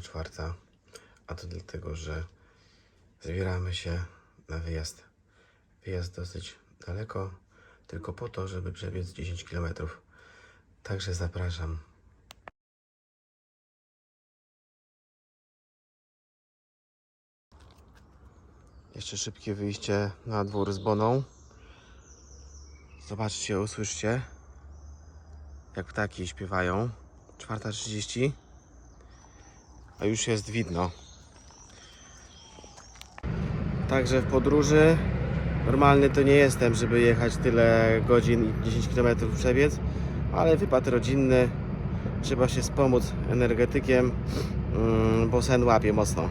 Czwarta, a to dlatego, że zbieramy się na wyjazd. Wyjazd dosyć daleko, tylko po to, żeby przebiec 10 km. Także zapraszam. Jeszcze szybkie wyjście na dwór z Boną. Zobaczcie, usłyszcie, jak ptaki śpiewają. 4.30, a już jest widno. Także w podróży normalny to nie jestem, żeby jechać tyle godzin i 10 km przebiec, ale wypad rodzinny, trzeba się wspomóc energetykiem, mm, bo sen łapie mocno.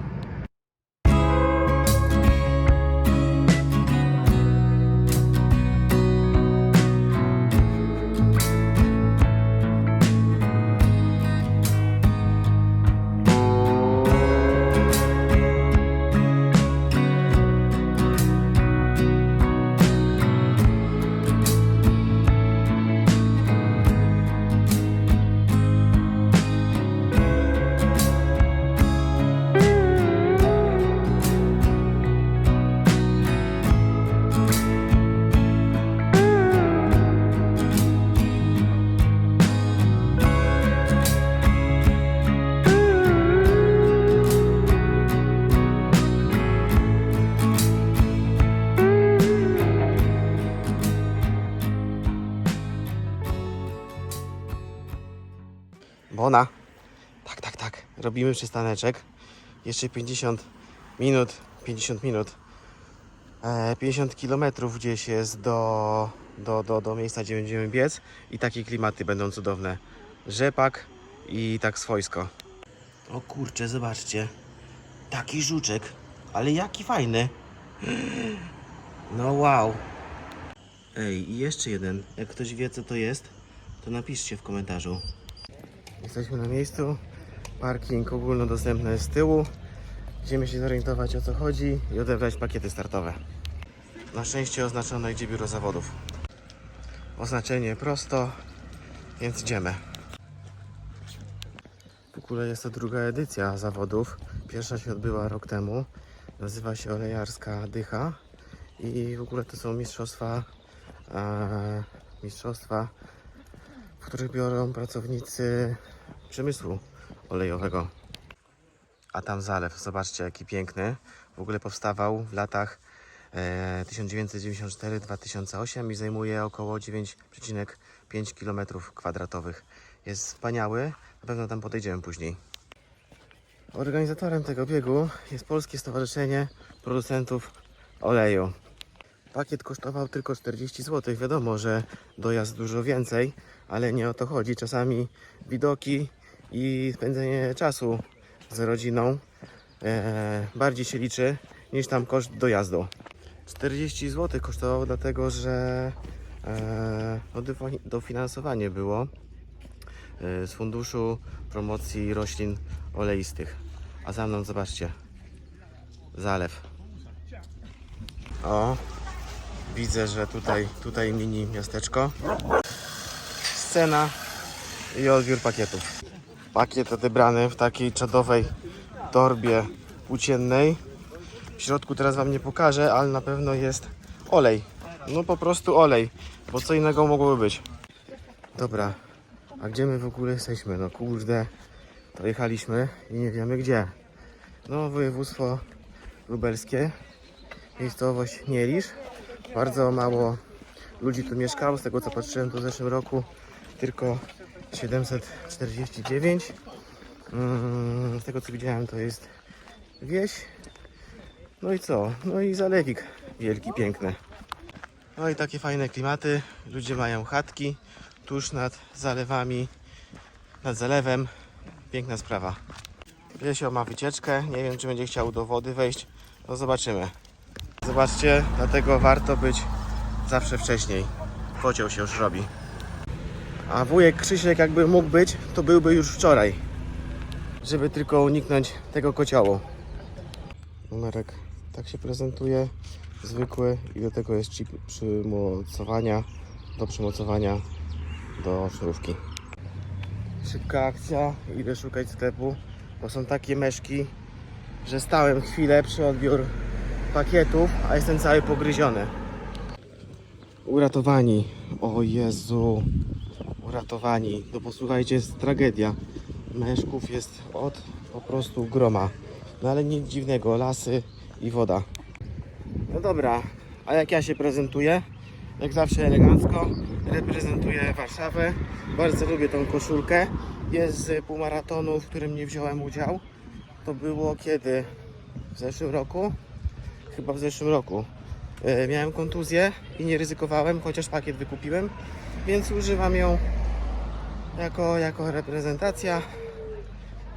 Bona. Tak, tak, tak. Robimy przystaneczek. Jeszcze 50 minut. 50 minut. E, 50 kilometrów gdzieś jest do, do, do, do miejsca, gdzie będziemy biec. I takie klimaty będą cudowne. Rzepak i tak swojsko. O kurczę, zobaczcie. Taki żuczek. Ale jaki fajny. No wow. Ej, i jeszcze jeden. Jak ktoś wie, co to jest, to napiszcie w komentarzu. Jesteśmy na miejscu. Parking ogólnodostępny jest z tyłu. Idziemy się zorientować o co chodzi i odebrać pakiety startowe. Na szczęście oznaczone gdzie biuro zawodów. Oznaczenie prosto, więc idziemy. W ogóle jest to druga edycja zawodów. Pierwsza się odbyła rok temu. Nazywa się Olejarska Dycha. I w ogóle to są mistrzostwa, e, mistrzostwa w których biorą pracownicy przemysłu olejowego. A tam zalew, zobaczcie jaki piękny. W ogóle powstawał w latach e, 1994-2008 i zajmuje około 9,5 km kwadratowych. Jest wspaniały, na pewno tam podejdziemy później. Organizatorem tego biegu jest Polskie Stowarzyszenie Producentów Oleju. Pakiet kosztował tylko 40 zł. Wiadomo, że dojazd dużo więcej, ale nie o to chodzi. Czasami widoki i spędzenie czasu z rodziną e, bardziej się liczy niż tam koszt dojazdu. 40 zł kosztowało dlatego, że e, dofi- dofinansowanie było e, z Funduszu Promocji Roślin Oleistych. A za mną zobaczcie, zalew. O, widzę, że tutaj, tutaj mini miasteczko. Scena i odbiór pakietów. Pakiet odebrany w takiej czadowej torbie płóciennej. W środku teraz Wam nie pokażę, ale na pewno jest olej. No po prostu olej, bo co innego mogłoby być. Dobra, a gdzie my w ogóle jesteśmy? No kurde, to jechaliśmy i nie wiemy gdzie. No województwo lubelskie, miejscowość Nielisz. Bardzo mało ludzi tu mieszkało, z tego co patrzyłem to w zeszłym roku tylko 749. Mm, Z tego co widziałem to jest wieś. No i co? No i zalewik wielki, piękny. No i takie fajne klimaty. Ludzie mają chatki tuż nad zalewami, nad zalewem. Piękna sprawa. Piesio ma wycieczkę. Nie wiem, czy będzie chciał do wody wejść. No zobaczymy. Zobaczcie, dlatego warto być zawsze wcześniej. Kocioł się już robi. A wujek Krzysiek jakby mógł być, to byłby już wczoraj. Żeby tylko uniknąć tego kociołu. Numerek tak się prezentuje. Zwykły i do tego jest chip przymocowania. Do przymocowania do sznurówki. Szybka akcja. Idę szukać sklepu, bo są takie meszki, że stałem chwilę przy odbiór pakietów, a jestem cały pogryziony. Uratowani. O Jezu. Uratowani. No posłuchajcie, jest tragedia. Meszków jest od po prostu groma. No ale nic dziwnego, lasy i woda. No dobra, a jak ja się prezentuję? Jak zawsze elegancko. Reprezentuję Warszawę. Bardzo lubię tą koszulkę. Jest z półmaratonu, w którym nie wziąłem udziału. To było kiedy? W zeszłym roku? Chyba w zeszłym roku. E, Miałem kontuzję i nie ryzykowałem, chociaż pakiet wykupiłem, więc używam ją jako, jako reprezentacja.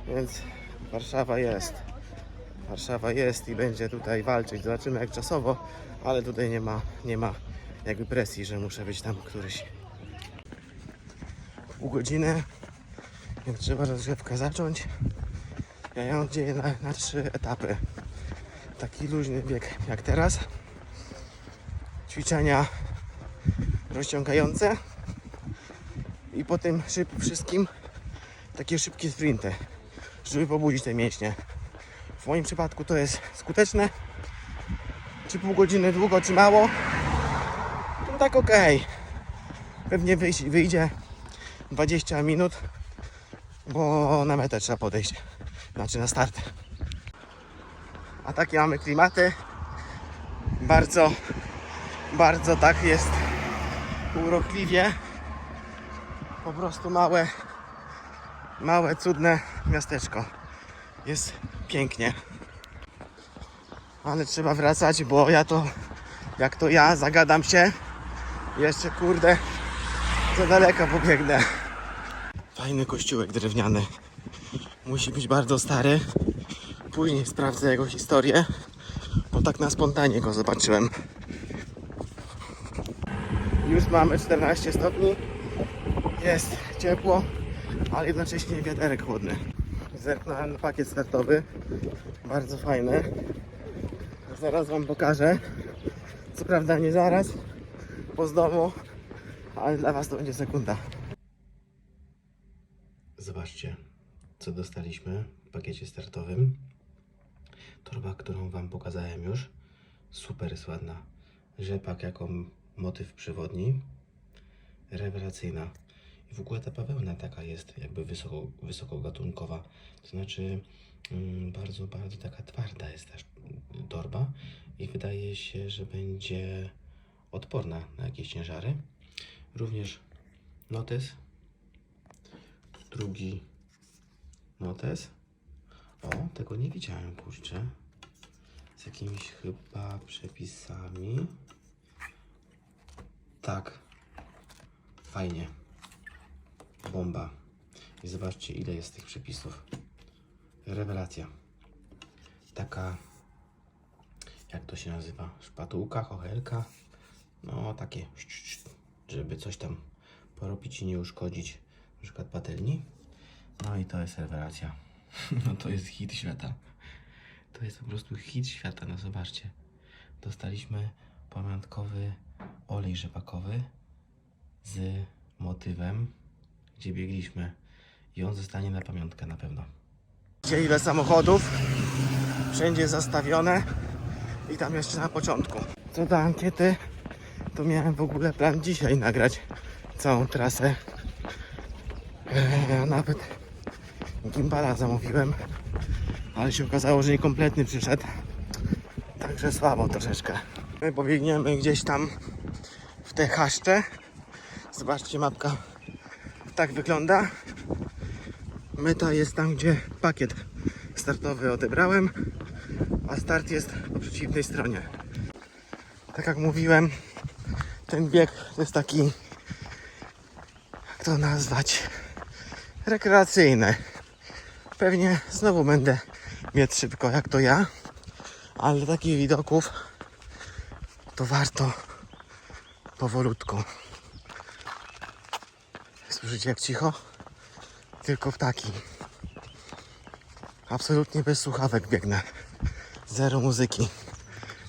Więc Warszawa jest. Warszawa jest i będzie tutaj walczyć. Zobaczymy jak czasowo, ale tutaj nie ma, nie ma jakby presji, że muszę być tam któryś pół godziny, więc trzeba rozgrzewkę zacząć. Ja ją dzieję na, na trzy etapy. Taki luźny bieg jak teraz. Ćwiczenia rozciągające i po tym szyb wszystkim takie szybkie sprinty, żeby pobudzić te mięśnie. W moim przypadku to jest skuteczne. Czy pół godziny długo, czy mało? No tak okej. Pewnie wyjdzie 20 minut, bo na metę trzeba podejść. Znaczy na start. A takie mamy klimaty. Bardzo, bardzo tak jest urokliwie. Po prostu małe, małe, cudne miasteczko. Jest pięknie. Ale trzeba wracać, bo ja to, jak to ja, zagadam się. Jeszcze kurde, za daleko pobiegnę. Fajny kościółek drewniany. Musi być bardzo stary. Później sprawdzę jego historię, bo tak na spontanie go zobaczyłem. Już mamy 14 stopni. Jest ciepło, ale jednocześnie wiaterek chłodny. Zerknąłem na pakiet startowy. Bardzo fajny. Zaraz Wam pokażę. Co prawda nie zaraz, bo z domu, ale dla Was to będzie sekunda. Zobaczcie, co dostaliśmy w pakiecie startowym. Torba, którą Wam pokazałem już. Super jest ładna. Rzepak jako motyw przewodni. Rewelacyjna. W ogóle ta bawełna taka jest jakby wysoko, wysokogatunkowa. To znaczy mm, bardzo, bardzo taka twarda jest ta torba i wydaje się, że będzie odporna na jakieś ciężary. Również notes. Drugi notes. O, tego nie widziałem, kurczę. Z jakimiś chyba przepisami. Tak. Fajnie. Bomba. I zobaczcie, ile jest tych przepisów. Rewelacja. Taka, jak to się nazywa? Szpatułka, chochelka. No, takie, żeby coś tam porobić i nie uszkodzić na przykład patelni. No i to jest rewelacja. No to jest hit świata. To jest po prostu hit świata, no zobaczcie. Dostaliśmy pamiątkowy olej rzepakowy z motywem, gdzie biegliśmy. I on zostanie na pamiątkę na pewno. Gdzie ile samochodów? Wszędzie zastawione. I tam jeszcze na początku. Co do ankiety, to miałem w ogóle plan dzisiaj nagrać całą trasę. Eee, a nawet gimbala zamówiłem, ale się okazało, że niekompletny przyszedł. Także słabo troszeczkę. My pobiegniemy gdzieś tam w te chaszcze. Zobaczcie, mapka tak wygląda. Meta jest tam, gdzie pakiet startowy odebrałem, a start jest po przeciwnej stronie. Tak jak mówiłem, ten bieg to jest taki, jak to nazwać, rekreacyjny. Pewnie znowu będę mieć szybko, jak to ja, ale takich widoków to warto powolutku. Słyszycie jak cicho? Tylko ptaki. Absolutnie bez słuchawek biegnę. Zero muzyki.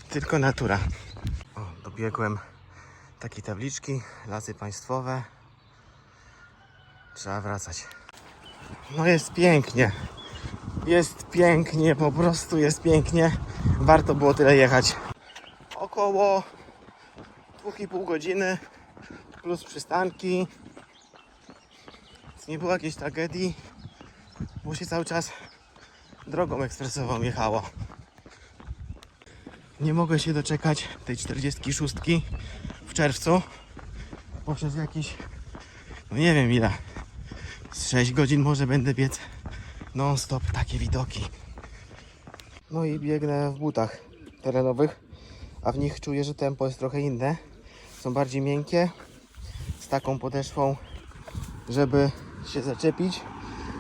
Tylko natura. O, dobiegłem takiej tabliczki. Lasy państwowe. Trzeba wracać. No jest pięknie. Jest pięknie, po prostu jest pięknie. Warto było tyle jechać. Około 2,5 godziny plus przystanki. Nie było jakiejś tragedii, bo się cały czas drogą ekspresową jechało. Nie mogę się doczekać tej 46 w czerwcu, bo przez jakieś, no nie wiem ile, z 6 godzin może będę biec non stop takie widoki. No i biegnę w butach terenowych, a w nich czuję, że tempo jest trochę inne. Są bardziej miękkie, z taką podeszwą, żeby się zaczepić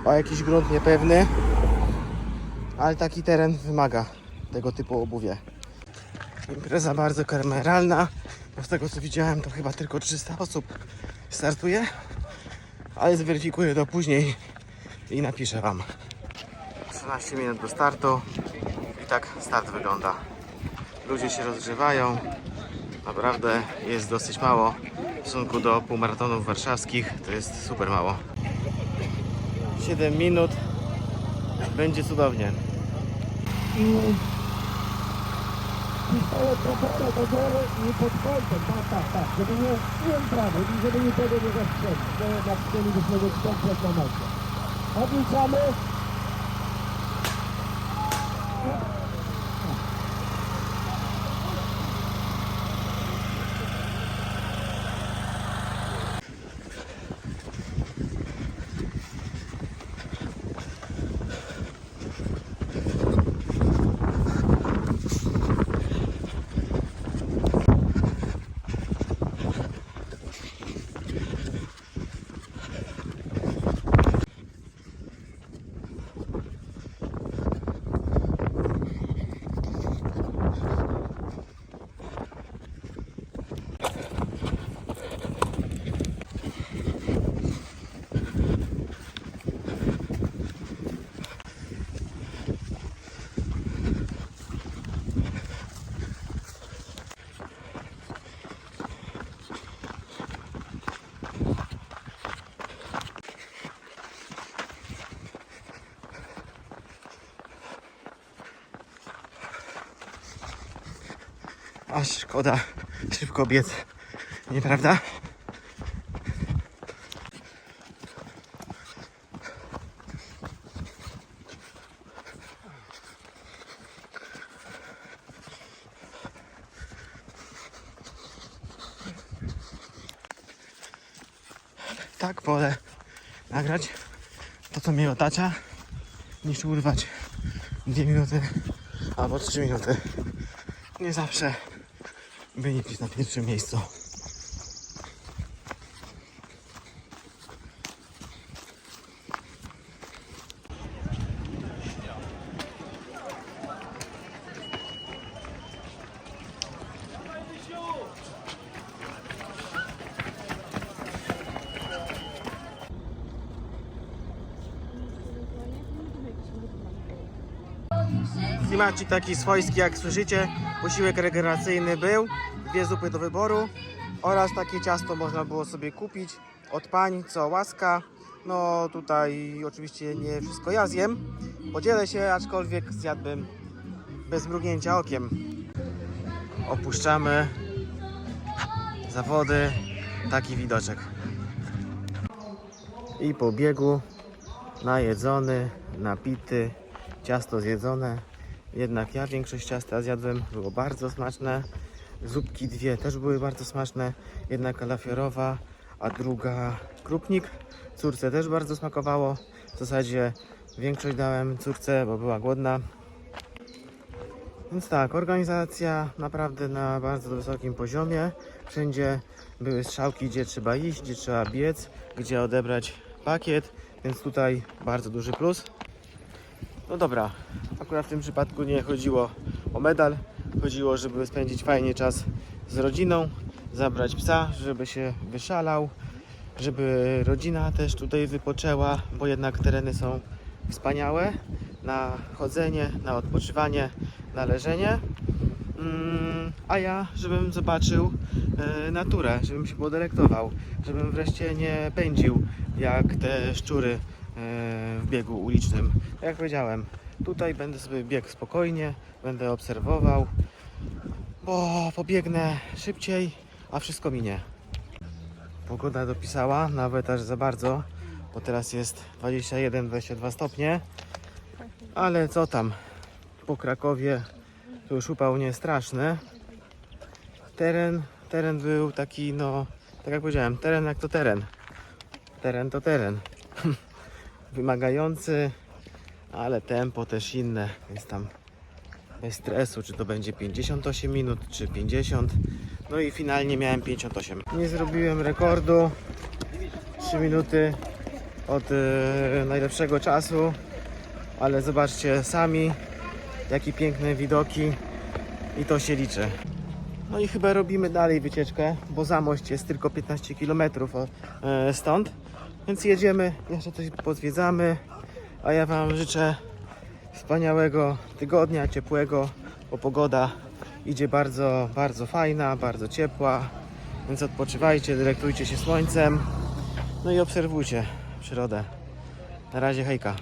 o jakiś grunt niepewny, ale taki teren wymaga tego typu obuwie. Impreza bardzo kameralna, bo z tego co widziałem to chyba tylko 300 osób startuje, ale zweryfikuję to później i napiszę Wam. 13 minut do startu i tak start wygląda. Ludzie się rozgrzewają, naprawdę jest dosyć mało w stosunku do półmaratonów warszawskich, to jest super mało. 7 minut, będzie cudownie. Pistolet trochę do góry i pod kątem, tak, tak, tak, żeby nie nie prawo i żeby nikogo nie zastrzelić, to jednak chcielibyśmy być kompletną mecę. Odliczamy. Szkoda szybko biec, nieprawda? Tak wolę nagrać to, co mnie otacza, niż urwać dwie minuty albo trzy minuty. Nie zawsze wynik jest na pierwszym miejscu. Klimacik taki swojski, jak słyszycie. Posiłek regeneracyjny był, dwie zupy do wyboru oraz takie ciasto można było sobie kupić od pań, co łaska. No tutaj oczywiście nie wszystko ja zjem, podzielę się, aczkolwiek zjadłbym bez mrugnięcia okiem. Opuszczamy zawody, taki widoczek. I po biegu najedzony, napity, ciasto zjedzone. Jednak ja większość ciasta zjadłem, było bardzo smaczne. Zupki dwie też były bardzo smaczne. Jedna kalafiorowa, a druga krupnik. Córce też bardzo smakowało. W zasadzie większość dałem córce, bo była głodna. Więc tak, organizacja naprawdę na bardzo wysokim poziomie. Wszędzie były strzałki, gdzie trzeba iść, gdzie trzeba biec, gdzie odebrać pakiet, więc tutaj bardzo duży plus. No dobra, akurat w tym przypadku nie chodziło o medal, chodziło, żeby spędzić fajnie czas z rodziną, zabrać psa, żeby się wyszalał, żeby rodzina też tutaj wypoczęła, bo jednak tereny są wspaniałe na chodzenie, na odpoczywanie, na leżenie. Mm, a ja, żebym zobaczył e, naturę, żebym się podelektował, żebym wreszcie nie pędził jak te szczury w biegu ulicznym. Tak jak powiedziałem, tutaj będę sobie biegł spokojnie, będę obserwował, bo pobiegnę szybciej, a wszystko minie. Pogoda dopisała, nawet aż za bardzo, bo teraz jest 21-22 stopnie, ale co tam, po Krakowie to już upał nie straszny. Teren, teren był taki, no, tak jak powiedziałem, teren jak to teren. Teren to teren. Wymagający, ale tempo też inne, więc tam bez stresu, czy to będzie 58 minut, czy 50. No i finalnie miałem 58. Nie zrobiłem rekordu. 3 minuty od e, najlepszego czasu, ale zobaczcie sami, jakie piękne widoki i to się liczy. No i chyba robimy dalej wycieczkę, bo Zamość jest tylko 15 km e, stąd, więc jedziemy, jeszcze coś pozwiedzamy, a ja Wam życzę wspaniałego tygodnia, ciepłego, bo pogoda idzie bardzo, bardzo fajna, bardzo ciepła, więc odpoczywajcie, dylektujcie się słońcem, no i obserwujcie przyrodę. Na razie hejka.